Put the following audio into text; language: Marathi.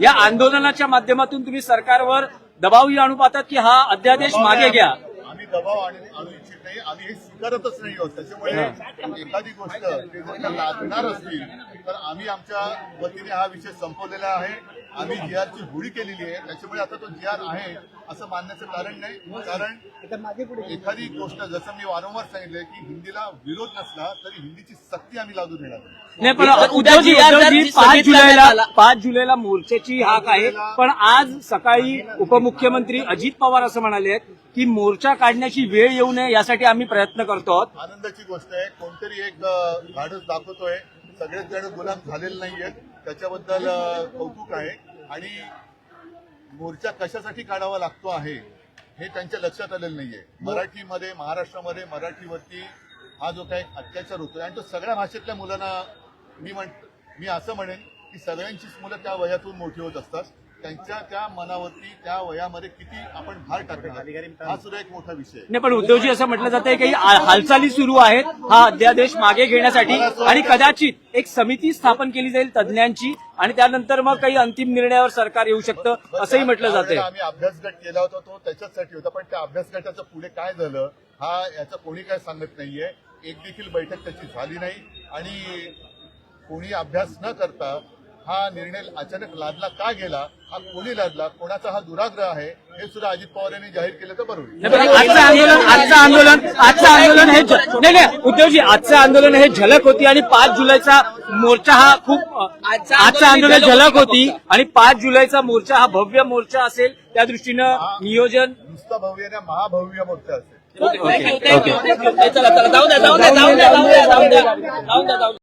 या आंदोलनाच्या माध्यमातून तुम्ही सरकारवर दबावही आणू पाहतात की हा अध्यादेश मागे घ्या. दबाव आणि आणू इच्छित नाही. आम्ही हे स्वीकारतच नाही आहोत. त्याच्यामुळे एखादी गोष्ट ते जर का लादणार असतील तर आम्ही आमच्या वतीने हा विषय संपवलेला आहे. आम्ही जी आरची होळी केलेली आहे त्याच्यामुळे आता तो जी आर आहे असं मानण्याचं कारण नाही. कारण एखादी गोष्ट जसं मी वारंवार सांगितलंय की हिंदीला विरोध नसला तरी हिंदीची सक्ती आम्ही लागू देणार नाही. पण पाच जुलैला. पाच जुलैला मोर्चाची हाक आहे. पण आज सकाळी उपमुख्यमंत्री अजित पवार असं म्हणाले आहेत की मोर्चा आणण्याची वेळ येऊ नये यासाठी आम्ही प्रयत्न करतो आहोत. आनंदाची गोष्ट आहे कोणतरी एक अ, धाडस दाखवतोय. सगळेच जण गुलाम झालेले नाहीयेत त्याच्याबद्दल अ, कौतुक आहे. आणि मोर्चा कशासाठी काढावा लागतो आहे हे त्यांच्या लक्षात आलेलं नाहीये. मराठीमध्ये महाराष्ट्रामध्ये मराठीवरती हा जो काही अत्याचार होतोय आणि तो सगळ्या भाषेतल्या मुलांना मी म्हण मी असं म्हणेन की सगळ्यांचीच मुलं त्या वयातून मोठी होत असतात. त्यांच्या त्या मनावरती त्या वयामध्ये किती आपण भार टाकणार? हा सुद्धा एक मोठा विषय. आहे नाही पण उद्धवजी असं म्हटलं जात आहे की हालचाली सुरू आहेत हा अध्यादेश मागे घेण्यासाठी आणि कदाचित एक समिती स्थापन केली जाईल तज्ज्ञांची आणि त्यानंतर मग काही अंतिम निर्णयावर सरकार येऊ शकतं असंही म्हटलं जात त्यावेळेला आहे आम्ही अभ्यास गट केला होता तो त्याच्यासाठी होता पण त्या अभ्यास गटाचं पुढे काय झालं हा याचं कोणी काय सांगत नाहीये. एक देखील बैठक त्याची झाली नाही. आणि कोणी अभ्यास न करता हा निर्णय अचानक लादला का गेला? हा कोणी लादला? कोणाचा हा दुराग्रह आहे? हे सुद्धा अजित पवार यांनी जाहीर केलं तर बरोबर आजचं आंदोलन आजचं आंदोलन आजचं आंदोलन हे नाही नाही उद्धवजी आजचं आंदोलन हे झलक होती आणि पाच जुलैचा मोर्चा हा खूप आजचं आंदोलन ही झलक होती आणि पाच जुलैचा मोर्चा हा भव्य मोर्चा असेल त्या दृष्टीनं नियोजन नुसतं भव्य ना महाभव्य मोर्चा असेल. थँक्यू थँक्यू चला चला जाऊ द्या जाऊ द्या जाऊ द्या जाऊ द्या जाऊ द्या जाऊ द्या जाऊ द्या.